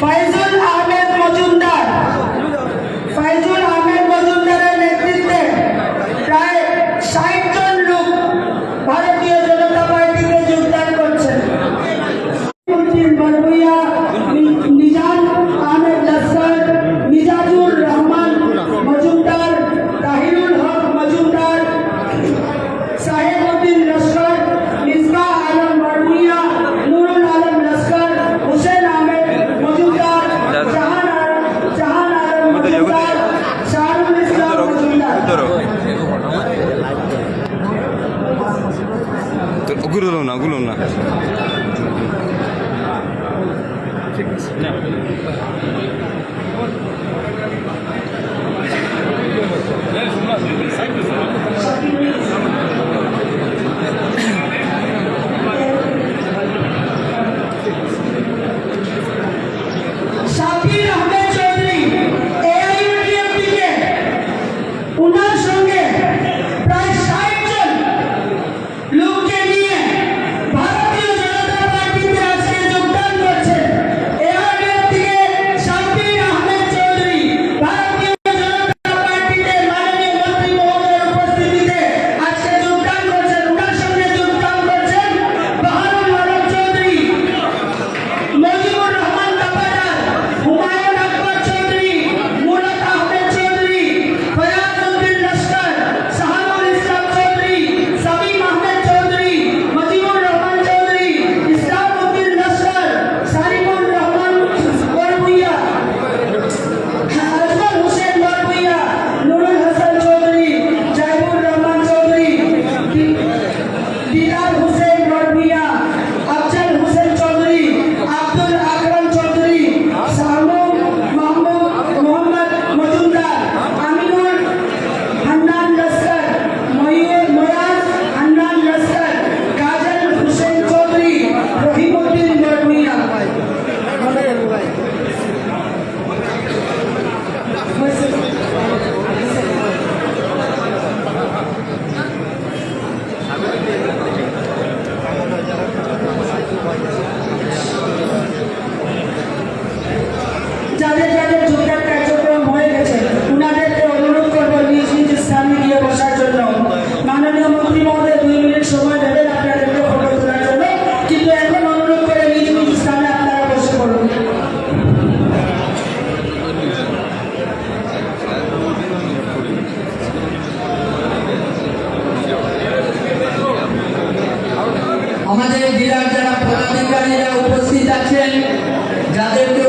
ফয়জুল আহমেদ মজুমদার। ফয়জুল আহমেদ মজুমদারের নেতৃত্বে প্রায় ষাট জন ভারতীয় জনতা পার্টিতে যোগদান করছেন। নিজাম আহমেদ লস্কর মিজাজুর রহমান মজুমদার, তাহিরুল হক মজুমদার, সাহেব గురులో ఉన్నా గురులో ఉన్నా Thank you. আমাদের জেলার যারা পদাধিকারীরা উপস্থিত আছেন যাদেরকে